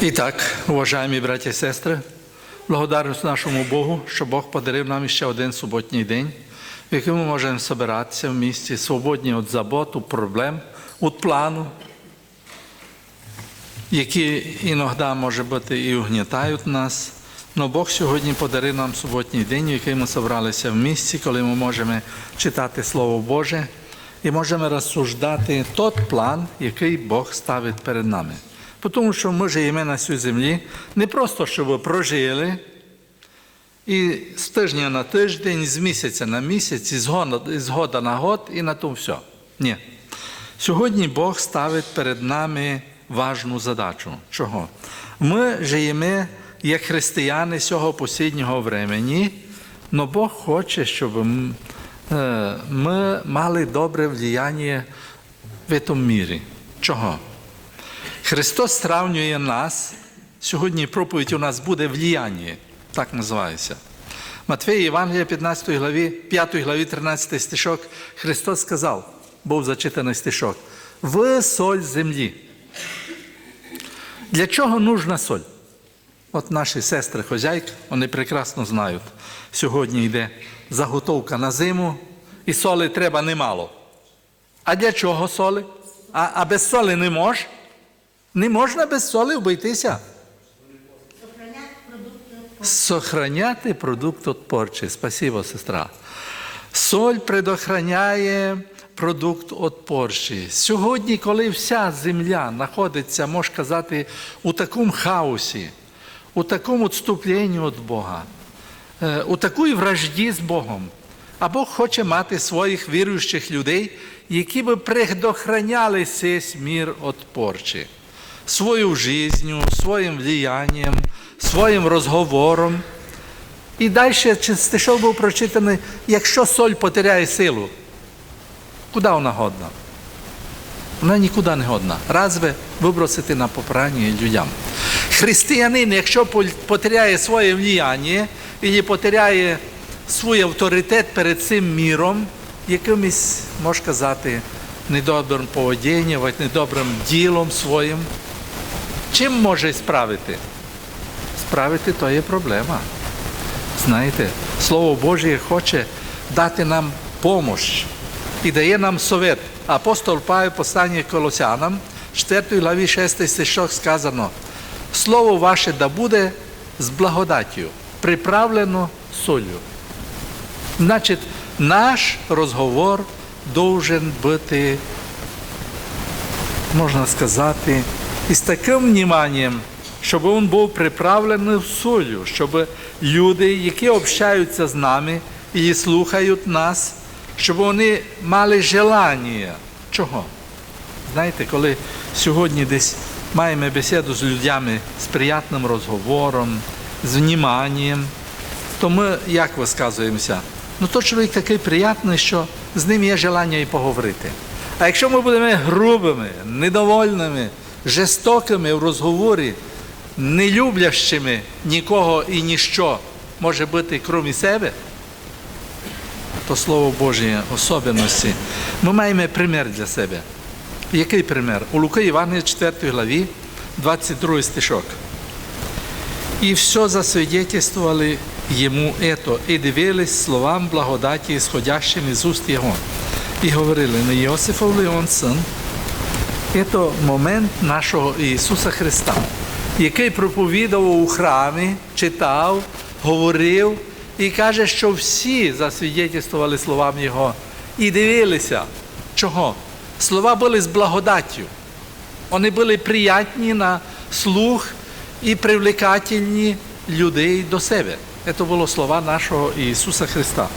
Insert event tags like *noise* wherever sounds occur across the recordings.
І так, уважаемі браті і сестри, благодарність нашому Богу, що Бог подарив нам ще один суботній день, в який ми можемо збиратися в місті, свободні від забот, від проблем, від плану, які іноді, може бути, і угнітають нас. Но Бог сьогодні подарив нам суботній день, в який ми зібралися в місті, коли ми можемо читати Слово Боже і можемо розсуждати той план, який Бог ставить перед нами. Тому що ми живемо на цій землі не просто, щоб прожили, і з тижня на тиждень, з місяця на місяць, года, з года на год, і на тому все. Ні. Сьогодні Бог ставить перед нами важну задачу. Чого? Ми живемо як християни цього посіднього времені, але Бог хоче, щоб е, ми мали добре влияння в цьому мірі. Чого? Христос сравнює нас. Сьогодні проповідь у нас буде влияння, так називається. Матвея Євангелія 15 главі, 5 главі 13 стишок, Христос сказав, був зачитаний стишок, ви соль землі. Для чого нужна соль? От наші сестри хозяйки, вони прекрасно знають. Сьогодні йде заготовка на зиму, і соли треба немало. А для чого соли? А, а без соли не можеш? Не можна без соли обійтися. Сохраняти продукт порчі. Спасибо, сестра. Соль предохраняє продукт від. Сьогодні, коли вся земля знаходиться, можна казати, у такому хаосі, у такому відступленні від Бога, е, у такій вражді з Богом, а Бог хоче мати своїх віруючих людей, які би предохраняли цей мір від порчі свою жизнью, своїм влиянням, своїм розговором. І далі стишок був прочитаний, якщо соль потеряє силу, куди вона годна? Вона нікуди не годна. Разве вибросити на попрання людям. Християнин, якщо потеряє своє влияння, або потеряє свій авторитет перед цим міром, якимось, можна сказати, недобрим поведінням, недобрим ділом своїм, Чим може справити? Справити то є проблема. Знаєте, Слово Боже хоче дати нам помощь і дає нам совет. Апостол Павел послання Колосянам, 4 главі 6 стишок сказано, Слово ваше да буде з благодаттю, приправлено солью. Значить, наш розговор должен бути, можна сказати, і з таким вниманням, щоб він був приправлений солью, щоб люди, які общаються з нами і слухають нас, щоб вони мали желання. Чого? Знаєте, коли сьогодні десь маємо бесіду з людьми з приятним розговором, з вниманням, то ми як висказуємося? Ну, то чоловік такий приятний, що з ним є желання і поговорити. А якщо ми будемо грубими, недовольними, жорстокими в розговорі, не люблящими нікого і ніщо може бути крім себе, то Слово Боже особливості. Ми маємо примір для себе. Який примір? У Луки Івангелія 4 главі, 22 стишок. І все засвидетельствовали йому ето, і дивились словам благодаті, исходящим із уст Його. І говорили, не Йосифов ли он син? Це момент нашого Ісуса Христа, який проповідував у храмі, читав, говорив і каже, що всі засвідетельствували словам Його і дивилися. Чого? Слова були з благодаттю. Вони були приятні на слух і привлекательні людей до себе. Це були слова нашого Ісуса Христа.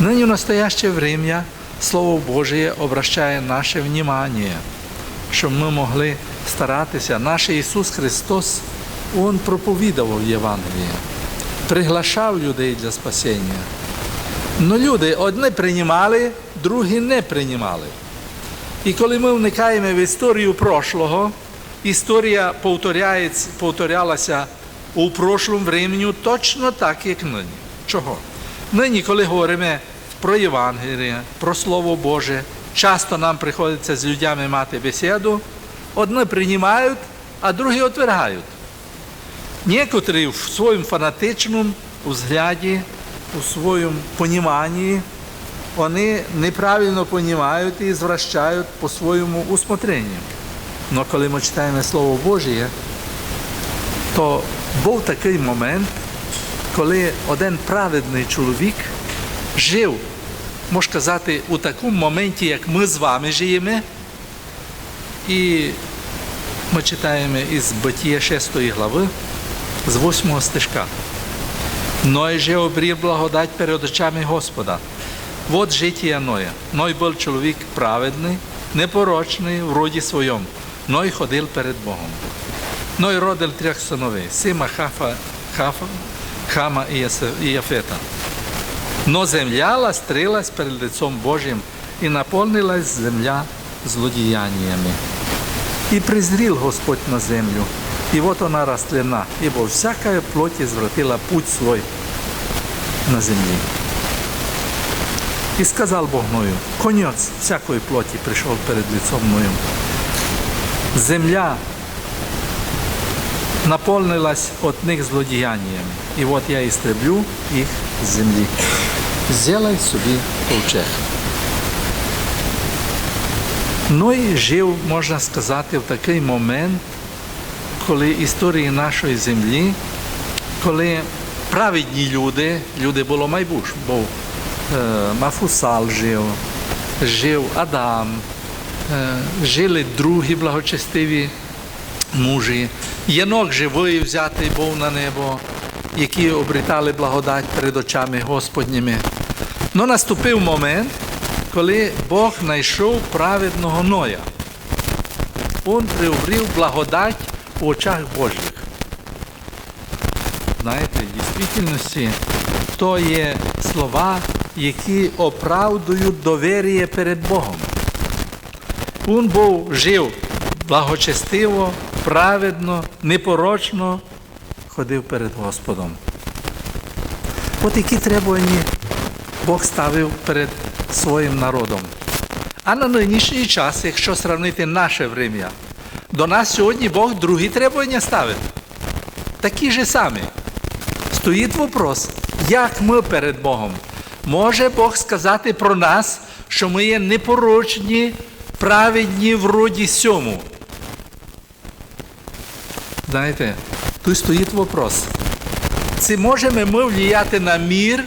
Нині в настояще время Слово Божє обращає наше внимание – щоб ми могли старатися. Наш Ісус Христос, Він проповідував Євангеліє, приглашав людей для спасіння. Ну люди одні приймали, другі не приймали. І коли ми вникаємо в історію прошлого, історія повторялася у прошлому времені точно так, як нині. Чого? Нині, коли говоримо про Євангеліє, про Слово Боже, часто нам приходиться з людьми мати бесіду, одні приймають, а другі отвергають. Некоторі в своєму фанатичному взгляді, у своєму поніманні, вони неправильно понімають і звращають по своєму усмотренню. Но коли ми читаємо Слово Божє, то був такий момент, коли один праведний чоловік жив, можна сказати, у такому моменті, як ми з вами живемо. І ми читаємо із Битія 6 глави, з 8 стежка. Ной же обрів благодать перед очами Господа. Вот життя Ноя. Ной був чоловік праведний, непорочний в роді своєму. Ной ходив перед Богом. Ной родив трьох синовей, Сима, Хафа, Хафа, Хама і Яфета. Но земля ластрилась перед лицом Божьим, и наполнилась земля злодеяниями. И презрел Господь на землю, и вот она растлена, ибо всякая плоть извратила путь свой на земле. И сказал Бог Ною, конец всякой плоти пришел перед лицом Ноем. Земля наполнилась от них злодеяниями, и вот я истреблю их земли. Сделай собі ковчег. Ной жив, можна сказати, в такий момент, коли історії нашої землі, коли праведні люди, люди було майбуш, був е, Мафусал жив, жив Адам, е, жили другі благочестиві мужі. Єнок живий взятий був на небо, які обрітали благодать перед очами Господніми. Но наступив момент, коли Бог знайшов праведного Ноя. Він приобрів благодать у очах Божих. Знаєте, в дійсності то є слова, які оправдують довір'я перед Богом. Він був жив благочестиво, праведно, непорочно ходив перед Господом. От які требування Бог ставив перед своїм народом. А на нинішній час, якщо сравнити наше врем'я, до нас сьогодні Бог другі требування ставить. Такі ж самі. Стоїть вопрос, як ми перед Богом? Може Бог сказати про нас, що ми є непорочні, праведні в роді сьому? Знаєте, тут стоїть вопрос. Чи можемо ми влияти на мір,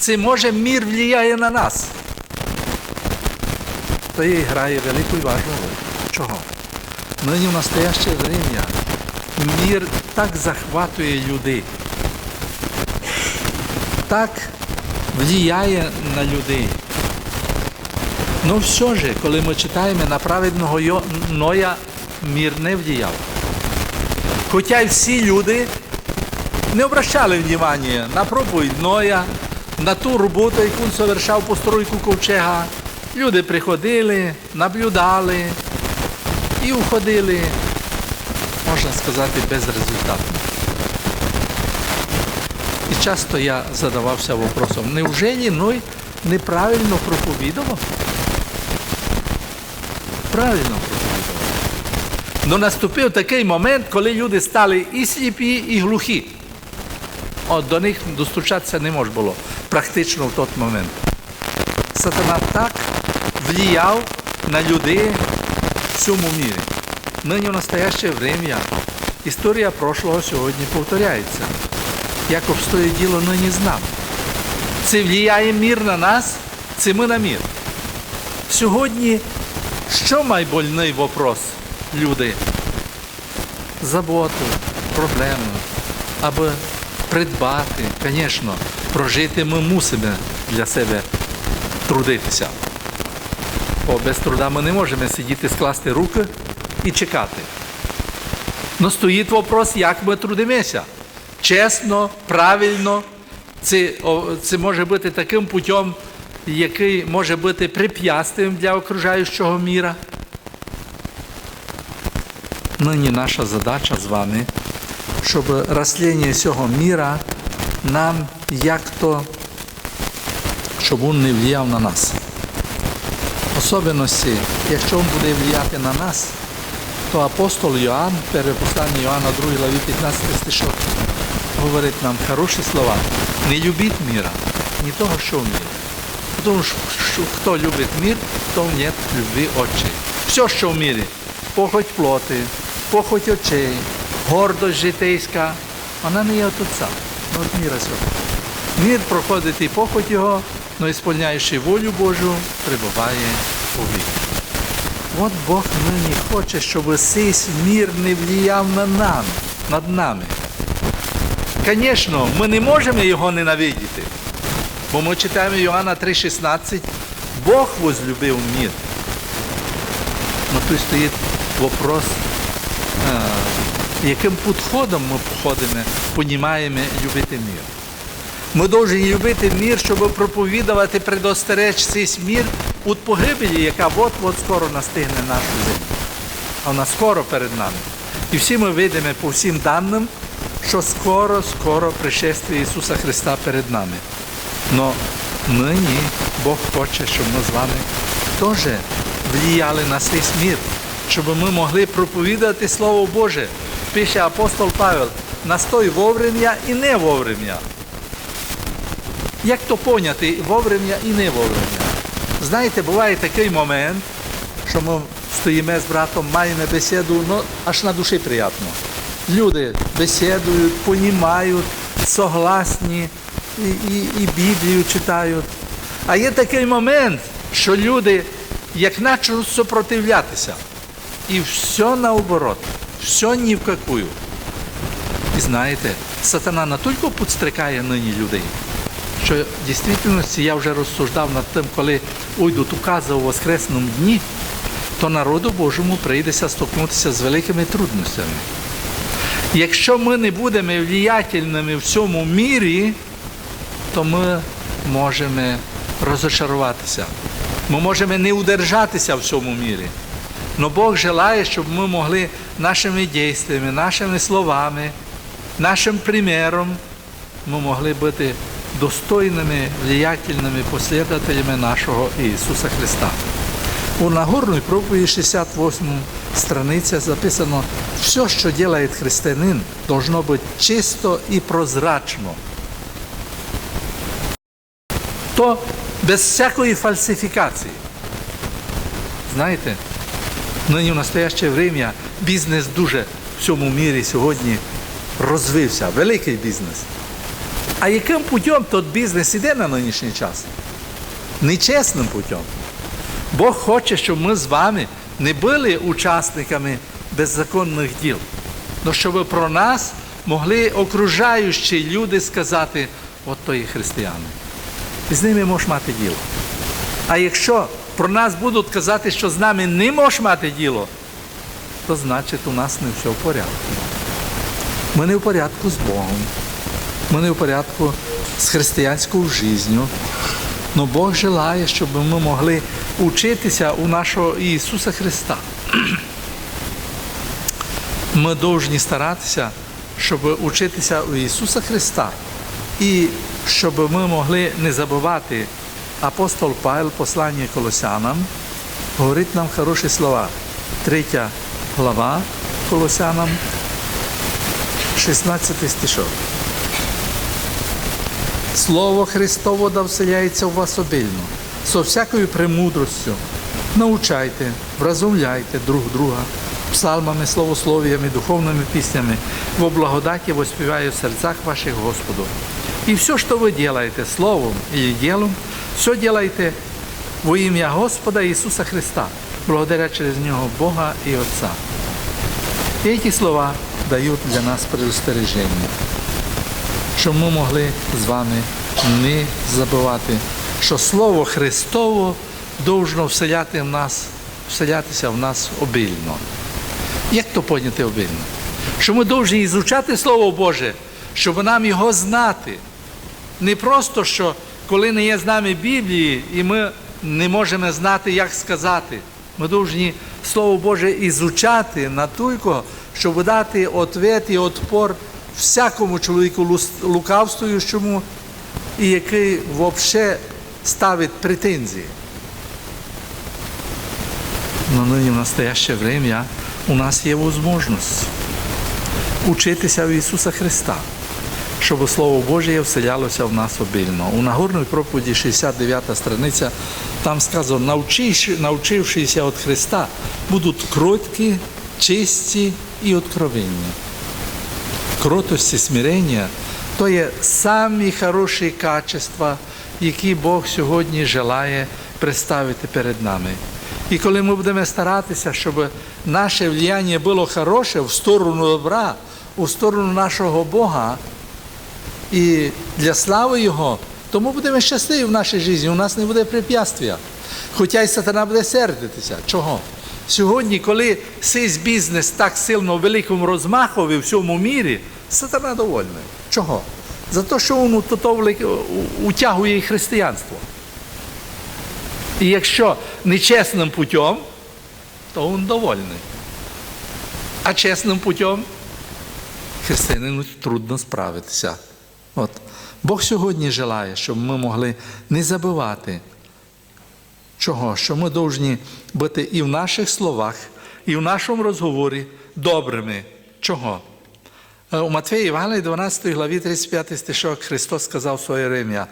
чи може мір влияє на нас? То і грає велику і важну роль. Чого? Нині в настояще время мір так захватує людей, так влияє на людей. Ну все ж, коли ми читаємо на праведного Ноя, мір не влияв. Хоча всі люди не обращали внимання на проповідь Ноя, на ту роботу, яку він совершав постройку ковчега. Люди приходили, наблюдали і уходили, можна сказати, безрезультатно. І часто я задавався вопросом, невже Ной неправильно проповідував? Правильно проповідував. Но наступив такий момент, коли люди стали і сліпі, і глухі. От до них достучатися не можна було практично в той момент. Сатана так влияв на людей в цьому мірі. Нині в настояще время історія прошлого сьогодні повторяється. Як обстоє діло нині з. Це влияє мір на нас, це ми на мір. Сьогодні що найбольний вопрос люди? Заботу, проблему, аби придбати, звісно, прожити ми мусимо для себе трудитися. Бо без труда ми не можемо сидіти, скласти руки і чекати. Ну стоїть вопрос, як ми трудимося. Чесно, правильно, це, це може бути таким путем, який може бути препятствием для окружаючого міра. Нині наша задача з вами, щоб росління цього міра нам як-то, щоб він не впливав на нас. Особливості, якщо він буде впливати на нас, то апостол Йоанн, перше послання Йоанна 2 главі 15 стишок, говорить нам хороші слова. Не любіть міра, ні того, що в мірі. Тому що хто любить мір, то нет любви очей. Все, що в мірі, похоть плоти, похоть очей, гордость житейська, вона не є от Отця, не от міра цього. Мір проходить і похоть його, но ісполняючи волю Божу, прибуває у вік. От Бог нині хоче, щоб цей мір не влияв на нам, над нами. Звісно, ми не можемо його ненавидіти. Бо ми читаємо Йоанна 3,16, Бог возлюбив мир. Но тут стоїть вопрос, яким підходом ми походимо, понімаємо любити мир. Ми повинні любити мир, щоб проповідувати, предостеречь цей мир від погибелі, яка от-от скоро настигне нашу землю. Вона скоро перед нами. І всі ми видимо по всім даним, що скоро-скоро пришествие Ісуса Христа перед нами. Но нині Бог хоче, щоб ми з вами теж влияли на цей мир, щоб ми могли проповідати Слово Боже. Пише апостол Павел, настой вовремя і не вовремя. Як то поняти вовремя і не вовремя? Знаєте, буває такий момент, що ми стоїмо з братом, маємо бесіду, ну аж на душі приємно. Люди бесідують, понімають, согласні, і, і, і Біблію читають. А є такий момент, що люди як почнуть супротивлятися. І все наоборот, все ні в какую. І знаєте, сатана не тільки підстрикає нині людей, що в дійсності я вже розсуждав над тим, коли уйдуть укази у Воскресному дні, то народу Божому прийдеться стикнутися з великими трудностями. Якщо ми не будемо влиятельними в цьому мірі, то ми можемо розочаруватися. Ми можемо не удержатися в цьому мірі. Но Бог желає, щоб ми могли нашими дійствами, нашими словами, нашим примером, ми могли бути достойними, влиятельними послідователями нашого Ісуса Христа. У Нагорній проповіді 68 страниця записано, все, що робить християнин, должно бути чисто і прозрачно. То без всякої фальсифікації. Знаєте, нині в настояще время бізнес дуже в цьому мірі сьогодні розвився, великий бізнес. А яким путем тот бізнес іде на нинішній час? Нечесним путем. Бог хоче, щоб ми з вами не були учасниками беззаконних діл, але щоб про нас могли окружаючі люди сказати, от то є християни. І з ними можеш мати діло. А якщо про нас будуть казати, що з нами не можеш мати діло, то значить у нас не все в порядку. Ми не в порядку з Богом. Ми не в порядку з християнською життю. Но Бог желає, щоб ми могли учитися у нашого Ісуса Христа. *clears throat* Ми повинні старатися, щоб учитися у Ісуса Христа. І щоб ми могли не забувати, апостол Павел, послання Колосянам, говорить нам хороші слова. Третя глава Колосянам, 16 стишок. Слово Христово да вселяється в вас обильно, со всякою премудростю. Научайте, вразумляйте друг друга, псалмами, словословиями, духовними піснями, во благодаті воспіваю в серцях ваших Господу. И все, что вы делаете словом или делом, все делайте во имя Господа Иисуса Христа, благодаря через Него Бога и Отца. И эти слова дають для нас предостереження, щоб ми могли з вами не забувати, що Слово Христово должно вселяти в нас, вселятися в нас обильно. Як то поняти обильно? Що ми повинні ізучати Слово Боже, щоб нам його знати. Не просто, що коли не є з нами Біблії, і ми не можемо знати, як сказати. Ми повинні Слово Боже ізучати натуйко, щоб дати ответ і отпор всякому чоловіку лукавствуючому, і який взагалі ставить претензії. Но нині в настояще время у нас є можливість учитися в Ісуса Христа, щоб Слово Боже вселялося в нас обільно. У Нагорній проповіді 69 страниця, там сказано, навчившися від Христа, будуть кроткі, чисті і откровенні. Кротость і смирення – то є самі хороші качества, які Бог сьогодні желає представити перед нами. І коли ми будемо старатися, щоб наше влияння було хороше в сторону добра, у сторону нашого Бога і для слави Його, то ми будемо щасливі в нашій житті, у нас не буде препятствия. Хоча й сатана буде сердитися. Чого? Сьогодні, коли цей бізнес так сильно в великому розмахові в всьому мірі, сатана довольний. Чого? За те, що він утягує і християнство. І якщо нечесним путем, то він довольний. А чесним путем християнину трудно справитися. От. Бог сьогодні желає, щоб ми могли не забувати, чого? Що ми повинні бути і в наших словах, і в нашому розговорі добрими. Чого? У Матвеї Івана 12 главі 35 стишок Христос сказав своє рем'я,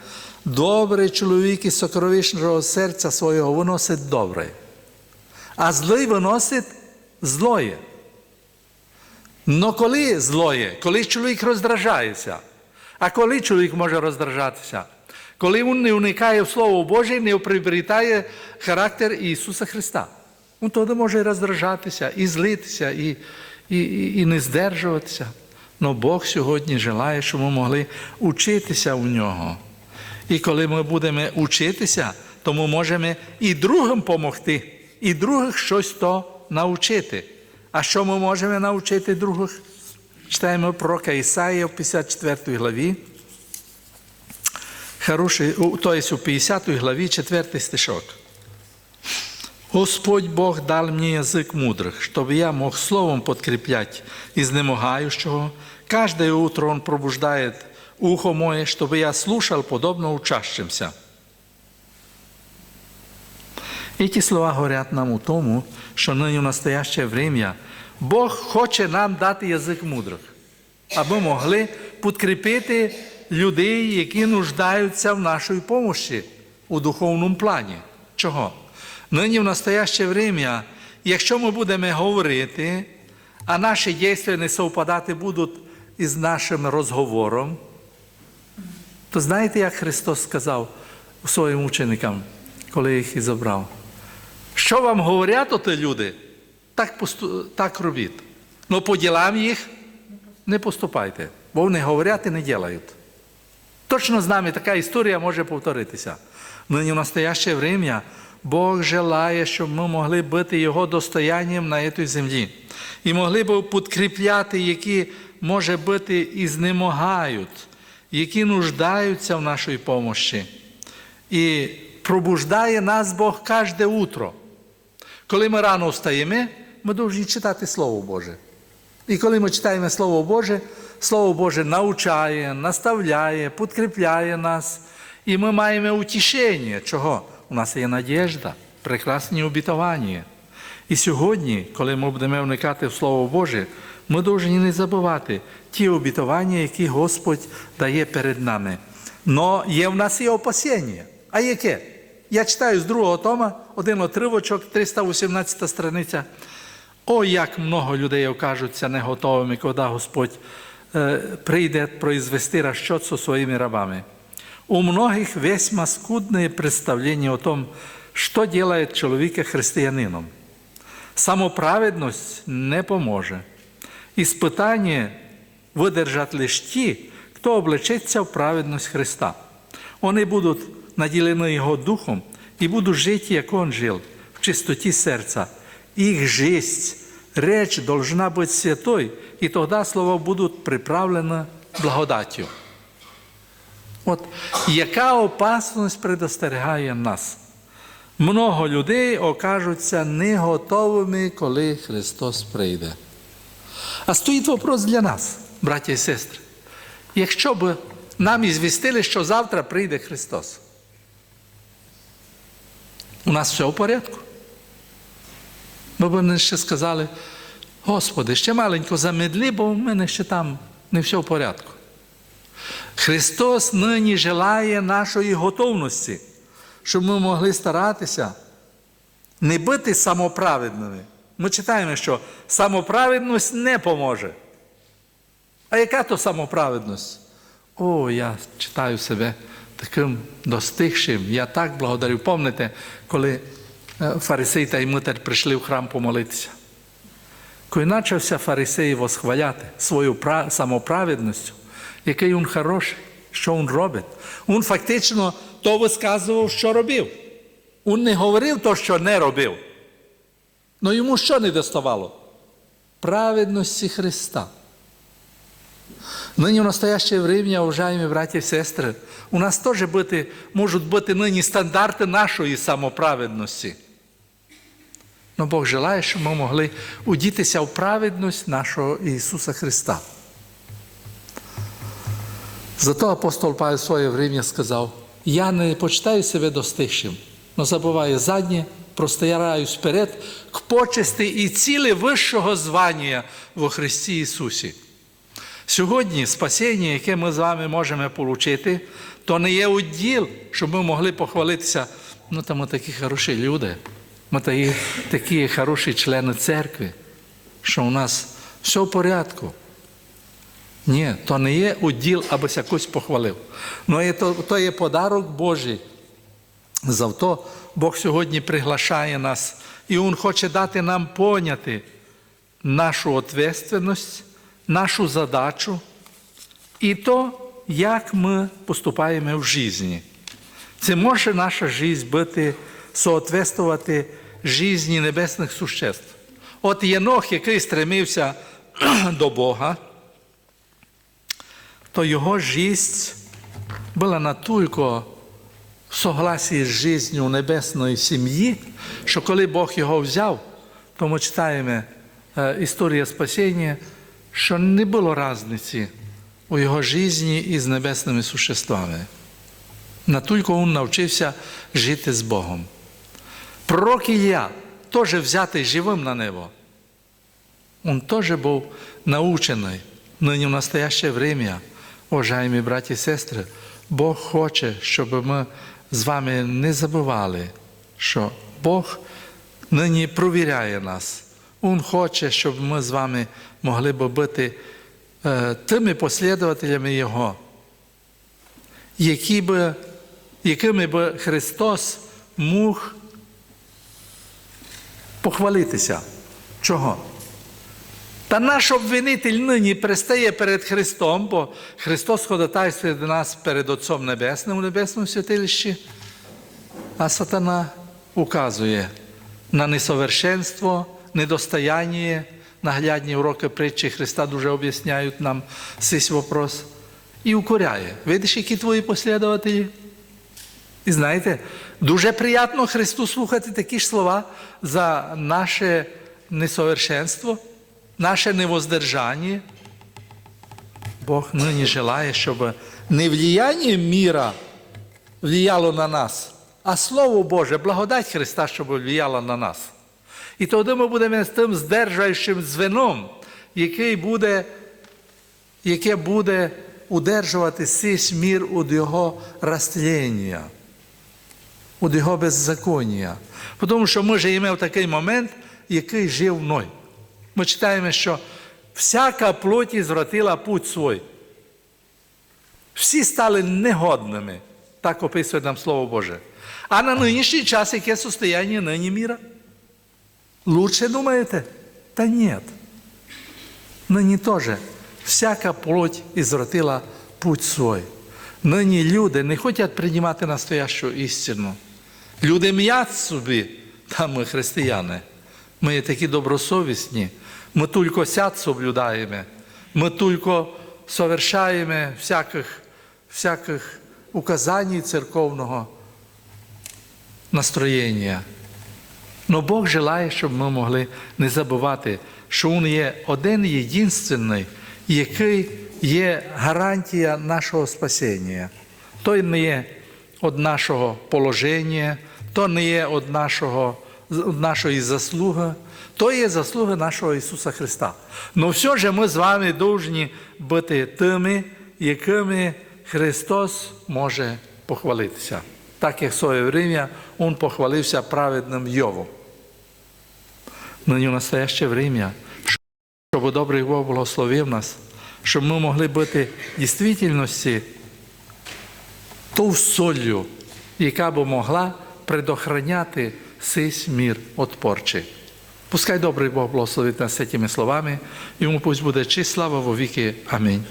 добрий чоловік із сокровищного серця свого виносить добре, а злий виносить злоє. Но коли злоє, коли чоловік роздражається, а коли чоловік може роздражатися? Коли він не уникає Слово Боже, не приобретає характер Ісуса Христа. Він тоді може роздражатися, і злитися, і, і, і, і не здержуватися. Но Бог сьогодні желає, щоб ми могли учитися у нього. І коли ми будемо учитися, то ми можемо і другим допомогти, і других щось то навчити. А що ми можемо навчити других? Читаємо пророка Ісаїя в 54 главі. Хороший, то есть у 50 главі 4 стишок. Господь Бог дал мне язык мудрых, чтобы я мог словом подкреплять изнемогающего. Каждое утро Он пробуждает ухо мое, чтобы я слушал подобно учащимся. Эти слова говорят нам у тому, що нині в настояще время Бог хоче нам дати язик мудрих, аби могли підкріпити людей, які нуждаються в нашій помощі у духовному плані. Чого? Нині в настояще время, якщо ми будемо говорити, а наші дії не совпадати будуть із нашим розговором, то знаєте, як Христос сказав своїм ученикам, коли їх і забрав? Що вам говорять оті люди, так, посту... так робіть. Но по ділам їх не поступайте, бо вони говорять і не ділають. Точно з нами така історія може повторитися. Нині в настояще время Бог желає, щоб ми могли бути Його достоянням на цій землі. І могли б підкріпляти, які, може бути, і знемогають, які нуждаються в нашій помощі. І пробуждає нас Бог кожне утро. Коли ми рано встаємо, ми повинні читати Слово Боже. І коли ми читаємо Слово Боже, Слово Боже навчає, наставляє, підкріпляє нас. І ми маємо утішення. Чого? У нас є надіжда, прекрасні обітування. І сьогодні, коли ми будемо вникати в Слово Боже, ми повинні не забувати ті обітування, які Господь дає перед нами. Но є в нас і опасіння. А яке? Я читаю з другого тома, один отривочок, 318 страниця. О, як много людей окажуться неготовими, коли Господь е, прийде произвести расчет со своїми рабами. У многих весьма скудное представление о том, что делает человека христианином. Самоправедность не поможе. Испытание выдержат лишь те, кто облечется в праведность Христа. Вони будуть наділені Його Духом і будуть жити, як Он жив, в чистоті серця. Їх жисть, речь должна бути святой, і тоді слова будуть приправлені благодаттю. От яка опасність предостерігає нас? Много людей окажуться не готовими, коли Христос прийде. А стоїть вопрос для нас, браті і сестри. Якщо б нам ізвістили, що завтра прийде Христос, у нас все в порядку. Ми б не ще сказали, Господи, ще маленько замедлі, бо в мене ще там не все в порядку. Христос нині желає нашої готовності, щоб ми могли старатися не бути самоправедними. Ми читаємо, що самоправедність не поможе. А яка то самоправедність? О, я читаю себе таким достигшим. Я так благодарю. Помните, коли фарисей та Митар прийшли в храм помолитися. Коли почався фарисей восхваляти свою самоправедністю, який він хороший, що він робить. Він фактично то висказував, що робив. Він не говорив то, що не робив. Ну йому що не доставало? Праведності Христа. Нині в настоящее время, уважаемые братья и сестры, у нас бути, можуть бути нині стандарти нашої самоправедності. Но Бог желає, щоб ми могли удітися в праведність нашого Ісуса Христа. Зато апостол Павел своє время сказав: Я не почитаю себе достигшим, но забуваю заднє, простираюсь вперед к почесті і цілі вищого звання во Христі Ісусі. Сьогодні спасіння, яке ми з вами можемо отримати, то не є уділ, щоб ми могли похвалитися. Ну, там ми такі хороші люди, такі, такі хороші члени церкви, що у нас все в порядку. Ні, то не є уділ, аби якось похвалив. Ну, то, то є подарок Божий. Завто Бог сьогодні приглашає нас, і Він хоче дати нам поняти нашу відповідальність, нашу задачу і то, як ми поступаємо в житті. Це може наша життя бути соответствувати житті небесних существ. От Єнох, який стремився *clears throat* до Бога, то його життя була настільки в согласі з життю небесної сім'ї, що коли Бог його взяв, то ми читаємо е, історія спасіння, що не було різниці у його житті із небесними существами. Натільки він навчився жити з Богом. Пророк Ілля теж взятий живим на небо. Він теж був научений. Нині в настояще время, уважаемі браті і сестри, Бог хоче, щоб ми з вами не забували, що Бог нині провіряє нас. Він хоче, щоб ми з вами могли б бути е, тими послідователями Його, які би, якими би Христос мог похвалитися. Чого? Та наш обвинитель нині пристає перед Христом, бо Христос ходатайствує до нас перед Отцом Небесним у Небесному святилищі, а сатана указує на несовершенство, недостояння, наглядні уроки притчі Христа дуже об'ясняють нам цей вопрос. І укоряє. Видиш, які твої послідователі? І знаєте, дуже приємно Христу слухати такі ж слова за наше несовершенство, наше невоздержання. Бог нині желає, щоб не влияння міра влияло на нас, а Слово Боже, благодать Христа, щоб влияло на нас. І тоді ми будемо з тим здержуючим звеном, який буде, яке буде удержувати цей мір від його розтління, від його беззаконня. Тому що ми живемо в такий момент, який жив Ной. Ми читаємо, що всяка плоті звратила путь свій. Всі стали негодними, так описує нам Слово Боже. А на нинішній час яке состояние нині міра? Лучше думаете? Та нет. Нині теж всяка плоть извратила путь свой. Нині люди не хочуть приймати настоящу істину. Люди м'ять собі, та ми християни. Ми такі добросовісні. Ми тільки сяд соблюдаємо. Ми тільки совершаємо всяких, всяких указань церковного настроєння. Но Бог желає, щоб ми могли не забувати, що Він є один єдинственний, який є гарантія нашого спасіння. Той не є від нашого положення, то не є від нашого, від нашої заслуги, То є заслуга нашого Ісуса Христа. Но все ж ми з вами повинні бути тими, якими Христос може похвалитися. Так як в своє время Він похвалився праведним Йовом. Нині в настояще время, щоб добрий Бог благословив нас, щоб ми могли бути в дійсності ту солью, яка б могла предохраняти сись от порчі. Пускай добрий Бог благословить нас цими словами, йому пусть буде честь слава во віки. Амінь.